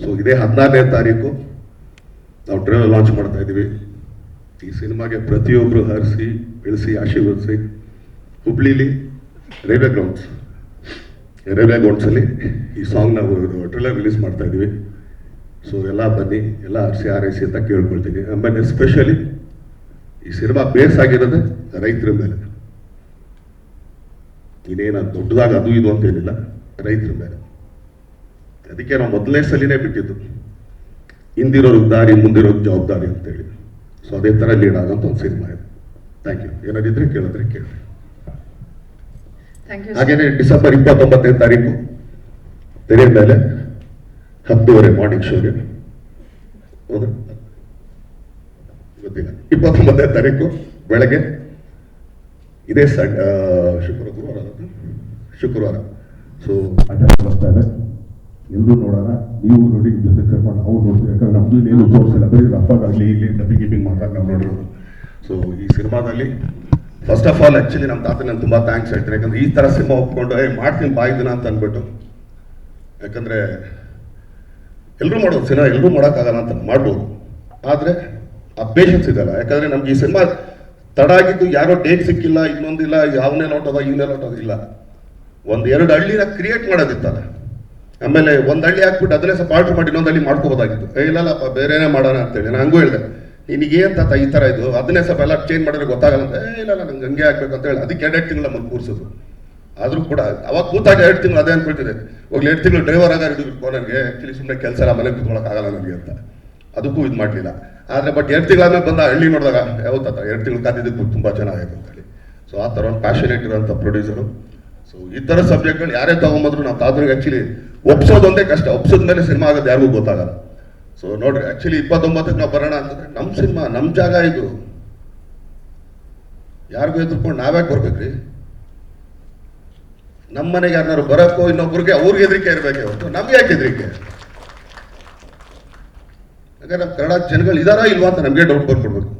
So ಇದೇ ಹದಿನಾರನೇ ತಾರೀಕು ನಾವು ಟ್ರೈಲರ್ ಲಾಂಚ್ ಮಾಡ್ತಾ ಇದ್ದೀವಿ. ಈ ಸಿನಿಮಾಗೆ ಪ್ರತಿಯೊಬ್ಬರು ಹರಿಸಿ, ಬೆಳೆಸಿ, ಆಶೀರ್ವದಿಸಿ ಹುಬ್ಳಿಲಿ ರೈಲ್ವೆ ಗ್ರೌಂಡ್ಸ್ ರೈಲ್ವೆ ಗ್ರೌಂಡ್ಸಲ್ಲಿ ಈ ಸಾಂಗ್ ನಾವು ಟ್ರೈಲರ್ ರಿಲೀಸ್ ಮಾಡ್ತಾ ಇದ್ದೀವಿ. ಸೊ ಎಲ್ಲ ಬನ್ನಿ, ಎಲ್ಲ ಹರಿಸಿ, ಆರೈಸಿ ಅಂತ ಕೇಳ್ಕೊಳ್ತೀನಿ. ಆಮೇಲೆ ಎಸ್ಪೆಷಲಿ ಈ ಸಿನಿಮಾ ಬೇಸ್ ಆಗಿರೋದೆ ರೈತರ ಮೇಲೆ. ಇನ್ನೇನು ದೊಡ್ಡದಾಗ ಅದು ಇದು ಅಂತ ಏನಿಲ್ಲ, ರೈತರ ಮೇಲೆ. ಅದಕ್ಕೆ ನಾವು ಮೊದಲನೇ ಸಲಿನೇ ಬಿಟ್ಟಿದ್ದು. ಹಿಂದಿರೋರು ದಾರಿ ಮುಂದಿರೋದು ಜವಾಬ್ದಾರಿ ಅಂತೇಳಿ ಸೊ ಅದೇ ಥರ ಲೀಡ್ ಆಗೋಂಥ ಒಂದು ಸಿನಿಮಾ ಇದೆ. ಥ್ಯಾಂಕ್ ಯು ಏನಾದಿದ್ರೆ ಕೇಳಿದ್ರೆ ಕೇಳಿ ಥ್ಯಾಂಕ್ ಯು ಹಾಗೇನೆ ಡಿಸೆಂಬರ್ ಇಪ್ಪತ್ತೊಂಬತ್ತನೇ ತಾರೀಕು ತೆರೆ ಮೇಲೆ ಹತ್ತುವರೆ ಮಾರ್ನಿಂಗ್ ಶೋಗೆ ಹೌದಾ? ಗೊತ್ತಿಲ್ಲ. ಇಪ್ಪತ್ತೊಂಬತ್ತನೇ ತಾರೀಕು ಬೆಳಗ್ಗೆ ಇದೇ ಸಂಡ್ ಶುಕ್ರವಾರ ಗುರುವಾರ ಶುಕ್ರವಾರ. ಸೊ ಬರ್ತಾ ಇದೆ ಎಲ್ಲರೂ ನೋಡೋಣ ನೀವು ನೋಡಿ ಜೊತೆ ಕರ್ಕೊಂಡು ಅವ್ರು ನೋಡ್ತೀವಿ. ಯಾಕಂದ್ರೆ ನಮ್ದು ಏನು ತೋರಿಸಿಲ್ಲ ಬರೀ ರಫಾಗಾಗಲಿ ಇಲ್ಲಿ ಡಬ್ಬಿಂಗ್ ಗಿಬ್ಬಿಂಗ್ ಮಾಡಿದಾಗ ನಾವು ನೋಡಿರೋದು. ಸೊ ಈ ಸಿನಿಮಾದಲ್ಲಿ ಫಸ್ಟ್ ಆಫ್ ಆಲ್ ಆ್ಯಕ್ಚುಲಿ ನಮ್ಮ ತಾತ ನಾನು ತುಂಬ ಥ್ಯಾಂಕ್ಸ್ ಹೇಳ್ತೀನಿ. ಯಾಕಂದ್ರೆ ಈ ಥರ ಸಿನಿಮಾ ಒಪ್ಕೊಂಡು, ಏ, ಮಾಡ್ತೀನಿ ಬಾಯ್ದಿನ ಅಂತ ಅಂದ್ಬಿಟ್ಟು. ಯಾಕಂದ್ರೆ ಎಲ್ಲರೂ ಮಾಡೋದು, ಸಿನಿಮಾ ಎಲ್ಲರೂ ಮಾಡೋಕ್ಕಾಗಲ್ಲ ಅಂತ ಮಾಡ್ಬೋದು. ಆದರೆ ಆ ಪೇಷನ್ಸ್ ಇದೆಯಲ್ಲ. ಯಾಕಂದ್ರೆ ನಮ್ಗೆ ಈ ಸಿನಿಮಾ ತಡ ಆಗಿದ್ದು ಯಾರೋ ಡೇಟ್ ಸಿಕ್ಕಿಲ್ಲ, ಇನ್ನೊಂದಿಲ್ಲ ಯಾವನೇ ನೋಟೋದ ಇವನೇ ನೋಟೋದ ಇಲ್ಲ. ಒಂದು ಎರಡು ಹಳ್ಳಿನ ಕ್ರಿಯೇಟ್ ಮಾಡೋದಿತ್ತಲ್ಲ. ಆಮೇಲೆ ಒಂದು ಹಳ್ಳಿ ಹಾಕ್ಬಿಟ್ಟು ಅದನ್ನೇ ಸ್ವಲ್ಪ ಆರ್ಡರ್ ಮಾಡಿ ಇನ್ನೊಂದು ಹಳ್ಳಿ ಮಾಡ್ಕೋಬೋದಾಗಿತ್ತು. ಇಲ್ಲಲ್ಲಪ್ಪ ಬೇರೆನೇ ಮಾಡೋಣ ಅಂತೇಳಿ. ನಾನು ಹಂಗೂ ಹೇಳಿದೆ, ನಿನಗೆ ಏನ್ ತಾತ ಈ ಥರ ಇದು? ಅದನ್ನೇ ಸ್ವಲ್ಪ ಎಲ್ಲ ಚೇಂಜ್ ಮಾಡಿದ್ರೆ ಗೊತ್ತಾಗಲ್ಲ ಅಂತ. ಇಲ್ಲ ನಂಗೆ ಹಂಗೆ ಹಾಕ್ಬೇಕು ಅಂತ ಹೇಳಿ. ಅದಕ್ಕೆ ಎರಡು ತಿಂಗಳು ನಮ್ಮನ್ನು ಕೂರಿಸೋದು. ಆದರೂ ಕೂಡ ಅವಾಗ ಕೂತಾಗ ಎರಡು ತಿಂಗಳು ಅದೇ ಅನ್ಕೊಳ್ತಿದೆ ಹೋಗ್ಲಿ ಎರಡು ತಿಂಗಳು ಡ್ರೈವರ್ ಆಗ ಹಿಡಿದಿರ್ಕೋ ನನಗೆ ಆ್ಯಕ್ಚುಲಿ ಸುಮ್ಮನೆ ಕೆಲಸ ಎಲ್ಲ ಮನೆ ಕೂತ್ಕೊಳ್ಳೋಕ್ಕಾಗಲ್ಲ ನನಗೆ ಅಂತ. ಅದಕ್ಕೂ ಇದು ಮಾಡಲಿಲ್ಲ. ಆದರೆ ಬಟ್ ಎರಡು ತಿಂಗಳಾದ್ಮೇಲೆ ಬಂದ ಹಳ್ಳಿ ನೋಡಿದಾಗ ಯಾವತ್ತ ಎರಡು ತಿಂಗಳು ಕಾದಿದ್ದಕ್ಕೆ ತುಂಬ ಚೆನ್ನಾಗೈತೆ ಅಂತೇಳಿ ಸೊ ಆ ಥರ ಒಂದು ಪ್ಯಾಷನೇಟ್ ಇರೋಂಥ ಪ್ರೊಡ್ಯೂಸರು ಸೊ ಈ ಥರ ಸಬ್ಜೆಕ್ಟ್ಗಳು ಯಾರೇ ತಗೊಂಬಂದ್ರು ನಾವು ತಾತನಿಗೆ ಆ್ಯಕ್ಚುಲಿ ಒಪ್ಸೋದೊಂದೇ ಕಷ್ಟ. ಒಪ್ಸೋದ ಮೇಲೆ ಸಿನಿಮಾ ಆಗೋದು ಯಾರಿಗೂ ಗೊತ್ತಾಗಲ್ಲ. ಸೊ ನೋಡ್ರಿ ಆ್ಯಕ್ಚುಲಿ ಇಪ್ಪತ್ತೊಂಬತ್ತಕ್ಕೆ ನಾವು ಬರೋಣ ಅಂತಂದ್ರೆ ನಮ್ಮ ಸಿನಿಮಾ ನಮ್ಮ ಜಾಗ ಇದು. ಯಾರಿಗೂ ಎದುರ್ಕೊಂಡು ನಾವ್ಯಾಕೆ ಬರ್ಬೇಕ್ರಿ? ನಮ್ಮ ಮನೆಗೆ ಯಾರನ್ನಾರು ಬರೋಕ್ಕೋ ಇನ್ನೊಬ್ರಿಗೆ ಅವ್ರಿಗೆ ಹೆದರಿಕೆ ಇರಬೇಕೆ ಹೊರತು ನಮ್ಗೆ ಯಾಕೆ ಹೆದರಿಕೆ? ಯಾಕಂದ್ರೆ ನಮ್ಮ ಕನ್ನಡ ಜನಗಳು ಇದಾರಾ ಇಲ್ವಾ ಅಂತ ನಮಗೆ ಡೌಟ್ ಬರ್ಕೊಡ್ಬೇಕು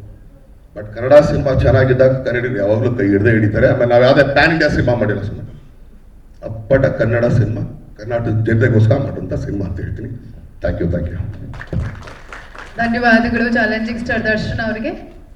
ಬಟ್ ಕನ್ನಡ ಸಿನಿಮಾ ಚೆನ್ನಾಗಿದ್ದಾಗ ಕನ್ನಡಿಗರು ಯಾವಾಗಲೂ ಕೈ ಹಿಡ್ದೇ ಹಿಡಿತಾರೆ. ಆಮೇಲೆ ನಾವು ಯಾವುದೇ ಪ್ಯಾನ್ ಇಂಡಿಯಾ ಸಿನಿಮಾ ಮಾಡಿಲ್ಲ ಸುಮ್ಮನೆ ಅಪ್ಪಟ ಕನ್ನಡ ಸಿನಿಮಾ ಕರ್ನಾಟಕ ಜನತೆಗೋಸ್ಕರ ಮಾಡುವಂಥ ಸಿನಿಮಾ ಅಂತ ಹೇಳ್ತೀನಿ. ಥ್ಯಾಂಕ್ ಯು ಥ್ಯಾಂಕ್ ಯು ಧನ್ಯವಾದಗಳು ಚಾಲೆಂಜಿಂಗ್ ಸ್ಟಾರ್ ದರ್ಶನ್ ಅವರಿಗೆ.